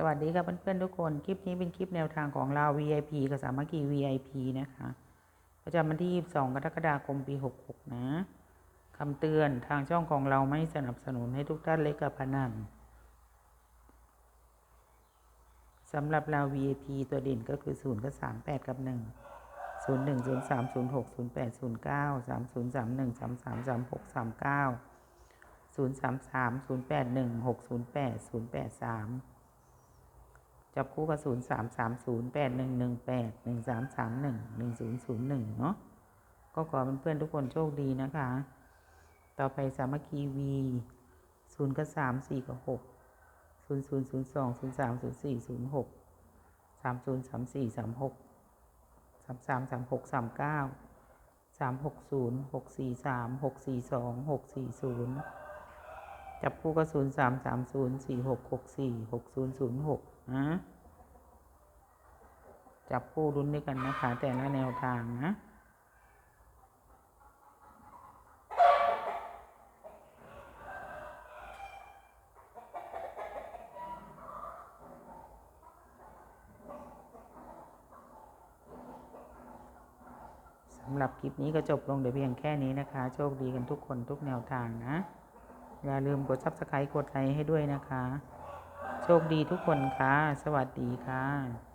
สวัสดีครับเพื่อนๆทุกคน คลิปนี้เป็นคลิปแนวทางของเรา VIP กับสามัคคี VIP นะคะ ประจำวันที่ 22 กรกฎาคม ปี 66 นะคำเตือนทางช่องของเราไม่สนับสนุนให้ทุกท่านเล่นกับพนันสำหรับเรา VIP ตัวเด่นก็คือ 0 กับ 38 กับ 1 0 1 0 3 0 6 0 8 0 9 3 0 3 1 จับคู่กับศูนย์สามสามศูนย์แปดหนึ่งหนึ่งแปดหนึ่งสามสามหนึ่งหนึ่งศูนย์ศูนย์หนึ่งเนาะก็ขอเพื่อนๆทุกคนโชคดีนะคะ ต่อไปสามัคคีวีศูนย์กับสามสี่กับหกศูนย์ศูนย์ศูนย์สองศูนย์สามศูนย์สี่ศูนย์หกสามศูนย์สามสี่สามหกสามสามสามหกสามเก้าสามหกศูนย์หกสี่สามหกสี่สองหกสี่ศูนย์ จับคู่กับศูนย์สามสามศูนย์สี่หกหกสี่หกศูนย์ศูนย์หกนะจับคู่รุ้นด้วยกันนะคะ แต่ละแนวทางนะสำหรับคลิปนี้ก็จบลงแต่เพียงแค่นี้นะคะ โชคดีกันทุกคนทุกแนวทางนะ อย่าลืมกด subscribe กดไลค์ให้ด้วยนะคะ โชคดีทุกคนค่ะ สวัสดีค่ะ